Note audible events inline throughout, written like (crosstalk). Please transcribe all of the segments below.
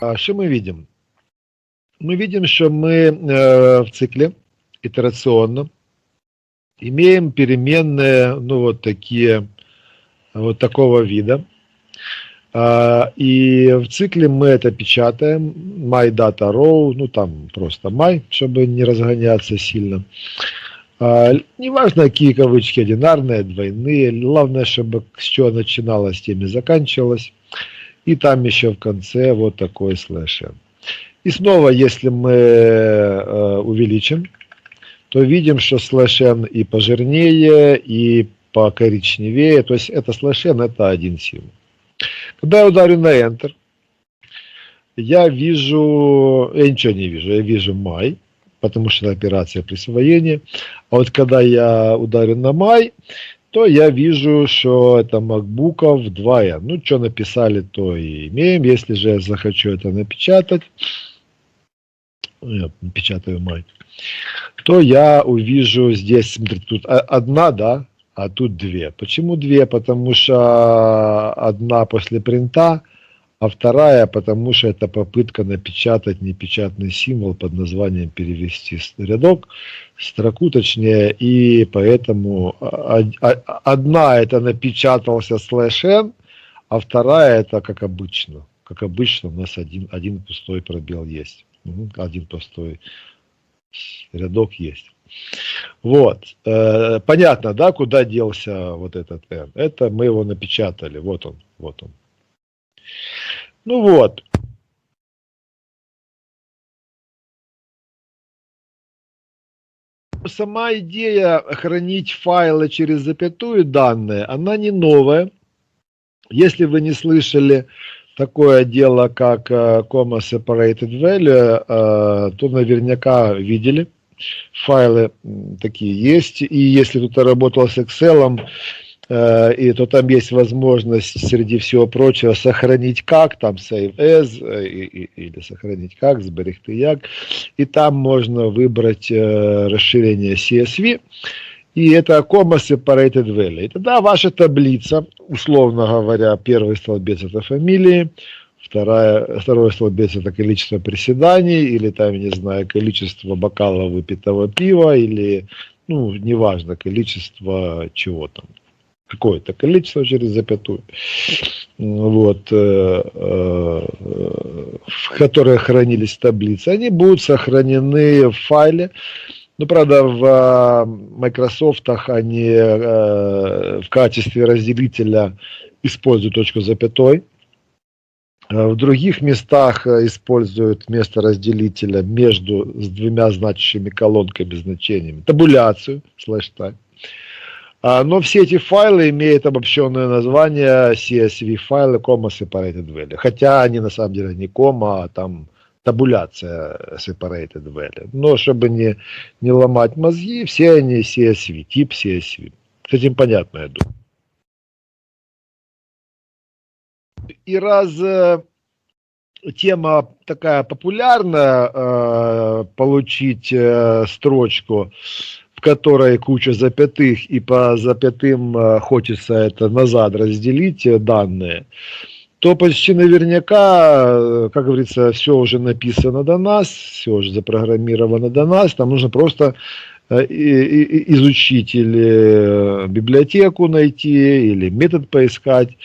А что мы видим? Мы видим, мы э, в цикле итерационном имеем переменные, ну вот такие, вот такого вида. А, и в цикле мы это печатаем, my data row, ну там просто my, чтобы не разгоняться сильно. А, неважно, какие кавычки, одинарные, двойные, главное, чтобы чего начиналось, тем и заканчивалось. И там еще в конце вот такой слэш И снова, если мы э, увеличим, то видим, что слэш и пожирнее, и покоричневее. То есть это слэш это один символ. Когда я ударю на Enter, я вижу, я ничего не вижу, я вижу май, потому что это операция присвоения. А вот когда я ударю на май, то я вижу, что это MacBook 2 Ну, что написали, то и имеем. Если же я захочу это напечатать, я напечатаю май, то я увижу здесь, смотрите, тут одна, да, а тут две. Почему две? Потому что одна после принта, а вторая, потому что это попытка напечатать непечатный символ под названием перевести рядок, строку точнее, и поэтому одна это напечатался слэш n, а вторая это как обычно. Как обычно у нас один, один пустой пробел есть. Один пустой рядок есть. Вот. Э, понятно, да, куда делся вот этот n? Это мы его напечатали. Вот он, вот он. Ну вот. Сама идея хранить файлы через запятую данные, она не новая. Если вы не слышали такое дело, как э, comma separated value, э, то наверняка видели. Файлы такие есть. И если кто-то работал с Excel, и то там есть возможность среди всего прочего сохранить как, там save as, э, или сохранить как, сберегти як, и там можно выбрать э, расширение CSV, и это comma separated value. И тогда ваша таблица, условно говоря, первый столбец это фамилии, вторая, второй столбец это количество приседаний, или там, не знаю, количество бокалов выпитого пива, или, ну, неважно, количество чего там, какое-то количество через запятую, вот, э, э, в которые хранились таблицы, они будут сохранены в файле. Ну, правда, в э, Microsoft они в качестве разделителя используют точку запятой. В других местах используют место разделителя между с двумя значащими колонками значениями табуляцию, слэш так. А, но все эти файлы имеют обобщенное название CSV файлы comma separated value. Хотя они на самом деле не кома, а там табуляция separated value. Но чтобы не, не ломать мозги, все они CSV, тип CSV. С этим понятно, я думаю. И раз э, тема такая популярная, э, получить э, строчку в которой куча запятых, и по запятым э, хочется это назад разделить э, данные, то почти наверняка, э, как говорится, все уже написано до нас, все уже запрограммировано до нас, там нужно просто изучить или библиотеку найти, или метод поискать,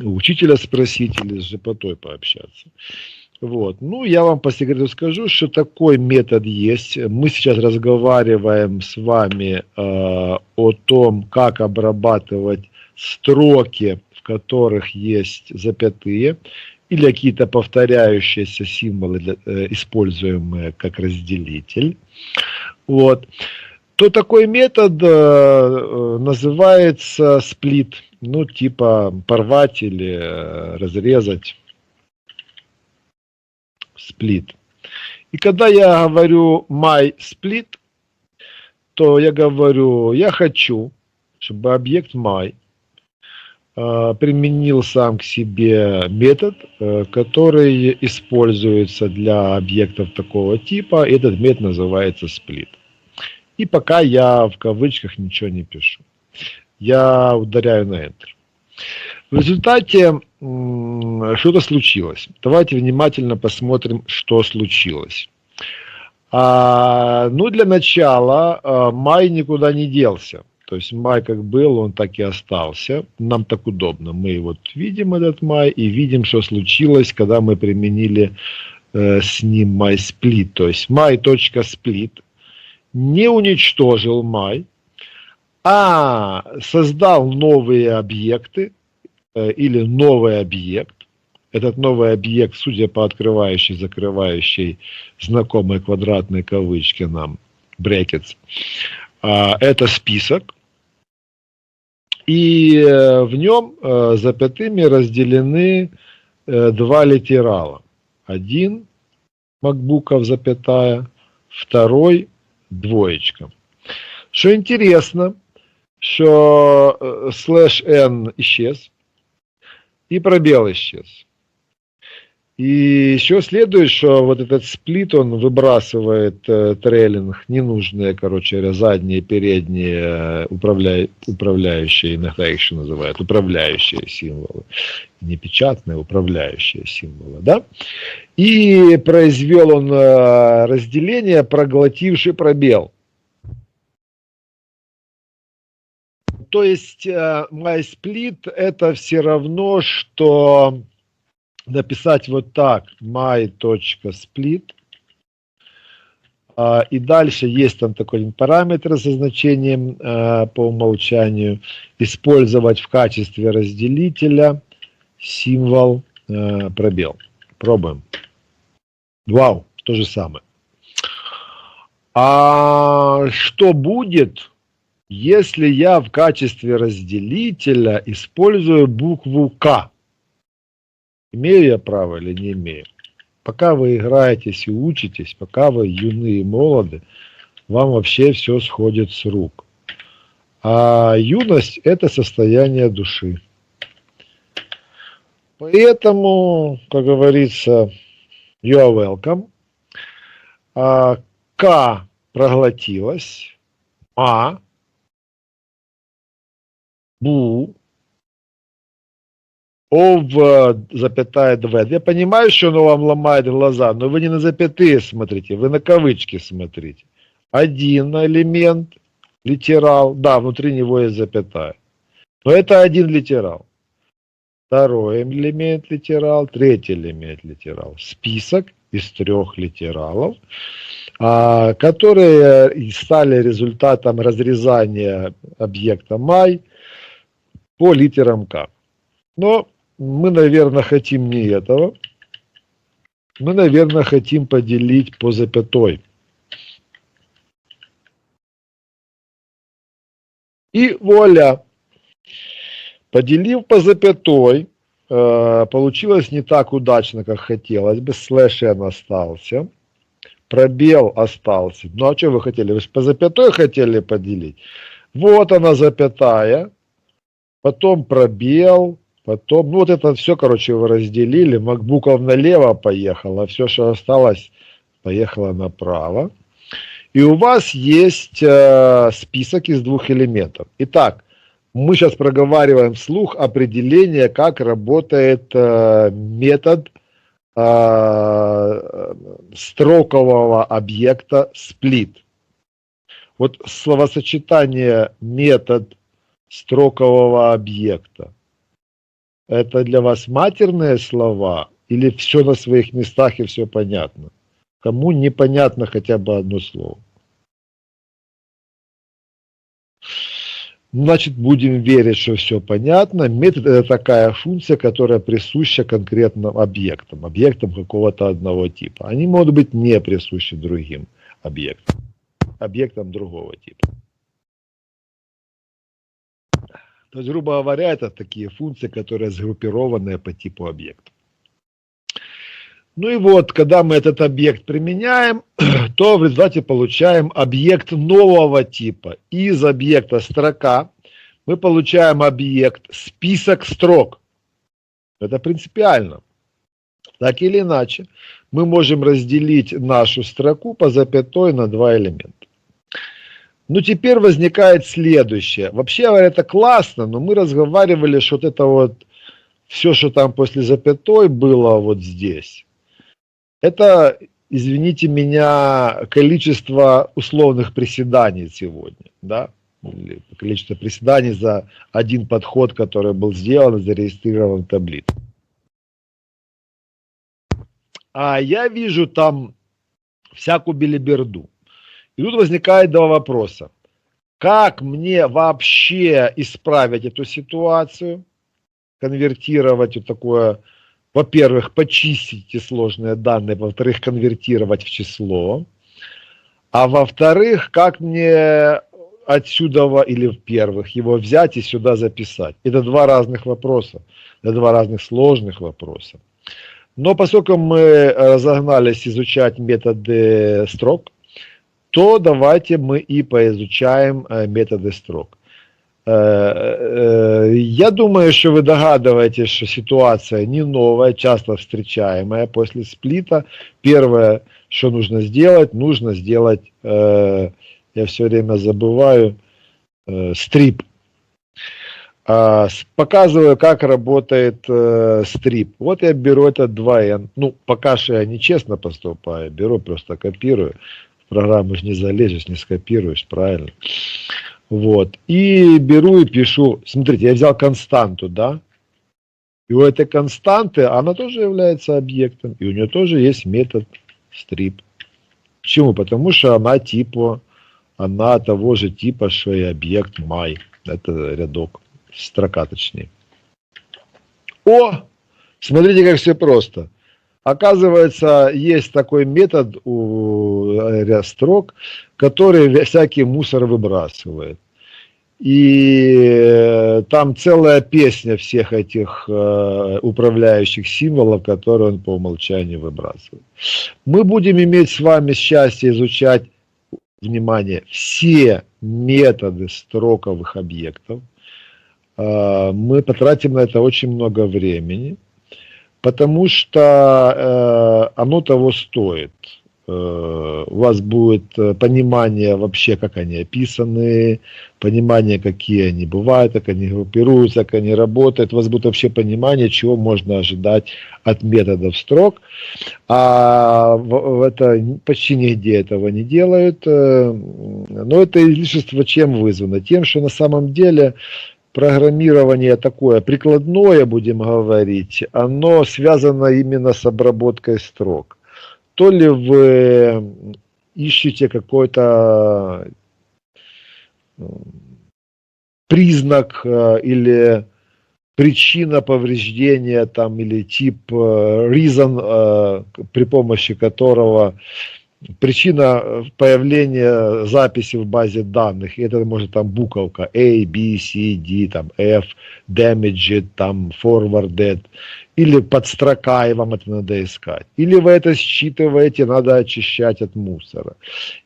учителя спросить, или с жепотой пообщаться. Вот. Ну, я вам по секрету скажу, что такой метод есть. Мы сейчас разговариваем с вами э, о том, как обрабатывать строки, в которых есть запятые, или какие-то повторяющиеся символы, для, э, используемые как разделитель. Вот. То такой метод э, э называется сплит, ну, типа порвать или э, разрезать split. И когда я говорю my split, то я говорю, я хочу, чтобы объект my э, применил сам к себе метод, э, который используется для объектов такого типа. Этот метод называется split. И пока я в кавычках ничего не пишу. Я ударяю на Enter. В результате что-то случилось. Давайте внимательно посмотрим, что случилось. А, ну, для начала, а, май никуда не делся. То есть май как был, он так и остался. Нам так удобно. Мы вот видим этот май и видим, что случилось, когда мы применили э, с ним MySplit. То есть my.split не уничтожил май, а создал новые объекты или новый объект. Этот новый объект, судя по открывающей, закрывающей знакомой квадратной кавычке нам, brackets, а, это список. И э, в нем э, запятыми разделены два литерала. Один макбуков запятая, второй двоечка. Что интересно, что э, слэш n исчез, и пробел исчез. И еще следует, что вот этот сплит, он выбрасывает э, трейлинг, ненужные, короче задние, передние э, управля... управляющие, иногда их еще называют, управляющие символы. Не печатные, управляющие символы, да? И произвел он э, разделение, проглотивший пробел. То есть э, MySplit это все равно, что написать вот так my.split а, и дальше есть там такой параметр со значением а, по умолчанию. Использовать в качестве разделителя символ а, пробел. Пробуем. Вау то же самое. А что будет если я в качестве разделителя использую букву К Имею я право или не имею? Пока вы играетесь и учитесь, пока вы юны и молоды, вам вообще все сходит с рук. А юность – это состояние души. Поэтому, как говорится, you are welcome. А, К проглотилась, А, Бу ов, запятая 2. Я понимаю, что оно вам ломает глаза, но вы не на запятые смотрите, вы на кавычки смотрите. Один элемент, литерал, да, внутри него есть запятая. Но это один литерал. Второй элемент литерал, третий элемент литерал. Список из трех литералов, а, которые стали результатом разрезания объекта май по литерам К. Но мы, наверное, хотим не этого. Мы, наверное, хотим поделить по запятой. И вуаля. Поделив по запятой, э, получилось не так удачно, как хотелось бы. Слэш n остался. Пробел остался. Ну а что вы хотели? Вы же по запятой хотели поделить. Вот она запятая. Потом пробел Потом, ну вот это все, короче, вы разделили. Макбуков налево поехало, а все, что осталось, поехало направо. И у вас есть э, список из двух элементов. Итак, мы сейчас проговариваем вслух определение, как работает э, метод э, строкового объекта split. Вот словосочетание метод строкового объекта это для вас матерные слова или все на своих местах и все понятно? Кому непонятно хотя бы одно слово? Значит, будем верить, что все понятно. Метод – это такая функция, которая присуща конкретным объектам, объектам какого-то одного типа. Они могут быть не присущи другим объектам, объектам другого типа. То есть, грубо говоря, это такие функции, которые сгруппированы по типу объекта. Ну и вот, когда мы этот объект применяем, (clears throat) то в результате получаем объект нового типа. Из объекта строка мы получаем объект список строк. Это принципиально. Так или иначе, мы можем разделить нашу строку по запятой на два элемента. Ну, теперь возникает следующее. Вообще говоря, это классно, но мы разговаривали, что вот это вот все, что там после запятой было вот здесь, это, извините меня, количество условных приседаний сегодня, да, или количество приседаний за один подход, который был сделан зарегистрирован в таблице. А я вижу там всякую белиберду. И тут возникает два вопроса. Как мне вообще исправить эту ситуацию, конвертировать вот такое, во-первых, почистить эти сложные данные, во-вторых, конвертировать в число, а во-вторых, как мне отсюда или в первых его взять и сюда записать. Это два разных вопроса, это два разных сложных вопроса. Но поскольку мы разогнались изучать методы строк, то давайте мы и поизучаем э, методы строк. Э, э, я думаю, что вы догадываетесь, что ситуация не новая, часто встречаемая после сплита. Первое, что нужно сделать, нужно сделать, я все время забываю, стрип. А, показываю, как работает стрип. Вот я беру этот 2N. Ну, пока что я нечестно поступаю, беру, просто копирую программу же не залезешь, не скопируешь, правильно? Вот. И беру и пишу, смотрите, я взял константу, да, и у этой константы, она тоже является объектом, и у нее тоже есть метод strip. Почему? Потому что она типа, она того же типа, что и объект my. Это рядок, строка точнее. О, смотрите, как все просто. Оказывается, есть такой метод у ряд строк, который всякий мусор выбрасывает. И э, там целая песня всех этих э, управляющих символов, которые он по умолчанию выбрасывает. Мы будем иметь с вами счастье изучать, внимание, все методы строковых объектов. Э, мы потратим на это очень много времени потому что э, оно того стоит. Э, у вас будет э, понимание вообще, как они описаны, понимание, какие они бывают, как они группируются, как они работают. У вас будет вообще понимание, чего можно ожидать от методов строк. А в, в это почти нигде этого не делают. Э, но это излишество чем вызвано? Тем, что на самом деле программирование такое прикладное, будем говорить, оно связано именно с обработкой строк. То ли вы ищете какой-то признак э, или причина повреждения там или тип э, reason, э, при помощи которого причина э, появления записи в базе данных, это может там буковка A, B, C, D, там F, damaged, там forwarded, или подстрока, и вам это надо искать. Или вы это считываете, надо очищать от мусора.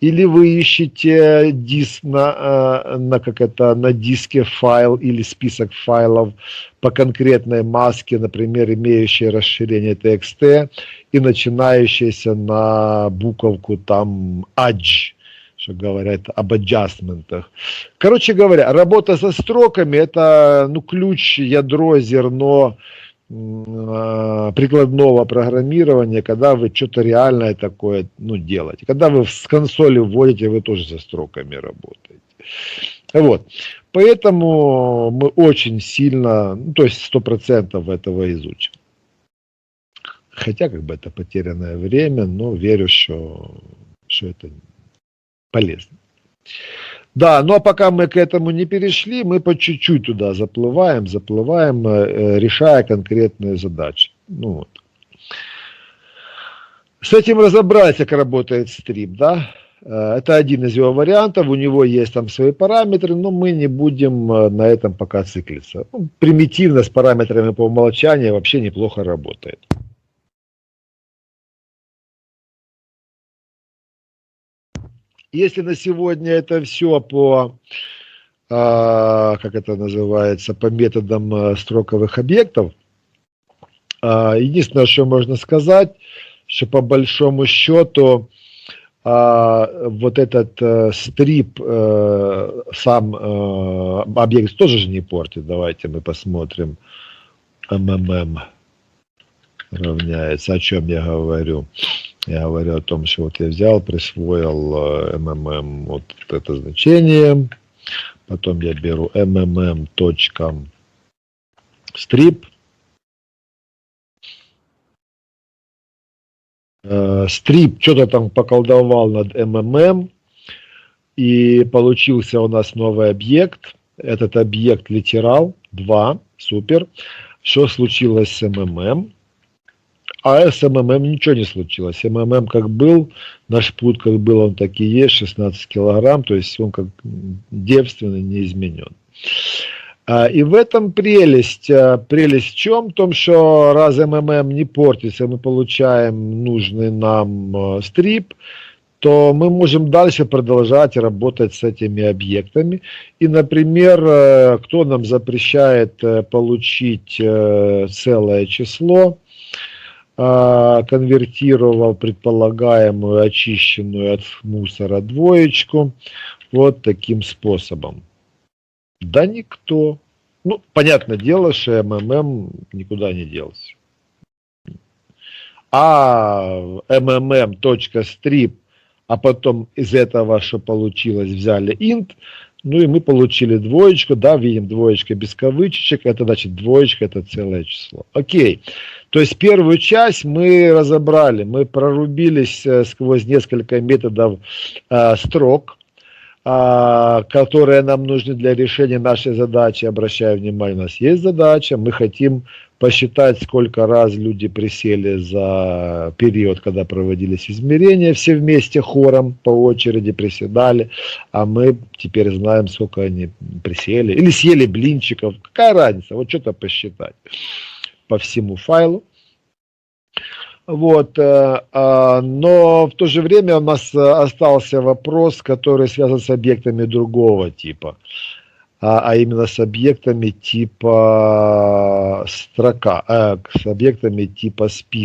Или вы ищете диск на, э, на, как это, на диске файл или список файлов по конкретной маске, например, имеющие расширение TXT и начинающиеся на буковку там ADJ, что говорят об аджастментах. Короче говоря, работа со строками – это ну, ключ, ядро, зерно, прикладного программирования, когда вы что-то реальное такое ну, делаете. Когда вы с консоли вводите, вы тоже со строками работаете. Вот. Поэтому мы очень сильно, ну, то есть сто процентов этого изучим. Хотя как бы это потерянное время, но верю, что, что это полезно. Да, но пока мы к этому не перешли, мы по чуть-чуть туда заплываем, заплываем, э, решая конкретные задачи. Ну, вот. С этим разобраться, как работает стрип, да. Э, это один из его вариантов, у него есть там свои параметры, но мы не будем э, на этом пока циклиться. Ну, примитивно с параметрами по умолчанию вообще неплохо работает. Если на сегодня это все по, а, как это называется, по методам а, строковых объектов, а, единственное, что можно сказать, что по большому счету вот этот э, стрип э, сам э, объект тоже же не портит. Давайте мы посмотрим. МММ равняется. О чем я говорю? Я говорю о том, что вот я взял, присвоил МММ вот это значение. Потом я беру mmm.strip. Стрип что-то там поколдовал над МММ. И получился у нас новый объект. Этот объект литерал 2. Супер. Что случилось с МММ? А с МММ ничего не случилось. МММ как был, наш путь как был, он так и есть, 16 килограмм, то есть он как девственный, не изменен. А, и в этом прелесть. А, прелесть в чем? В том, что раз МММ не портится, мы получаем нужный нам а, стрип, то мы можем дальше продолжать работать с этими объектами. И, например, кто нам запрещает э, получить э, целое число, конвертировал предполагаемую очищенную от мусора двоечку вот таким способом. Да никто. Ну, понятное дело, что МММ никуда не делся. А mmm.strip а потом из этого, что получилось, взяли int, ну и мы получили двоечку, да, видим двоечка без кавычек, это значит двоечка, это целое число. Окей, то есть первую часть мы разобрали, мы прорубились э, сквозь несколько методов э, строк, э, которые нам нужны для решения нашей задачи. Обращаю внимание, у нас есть задача, мы хотим посчитать, сколько раз люди присели за период, когда проводились измерения, все вместе хором по очереди приседали, а мы теперь знаем, сколько они присели, или съели блинчиков, какая разница, вот что-то посчитать по всему файлу. Вот, э, а, но в то же время у нас остался вопрос, который связан с объектами другого типа а, а именно с объектами типа строка, э, с объектами типа списка.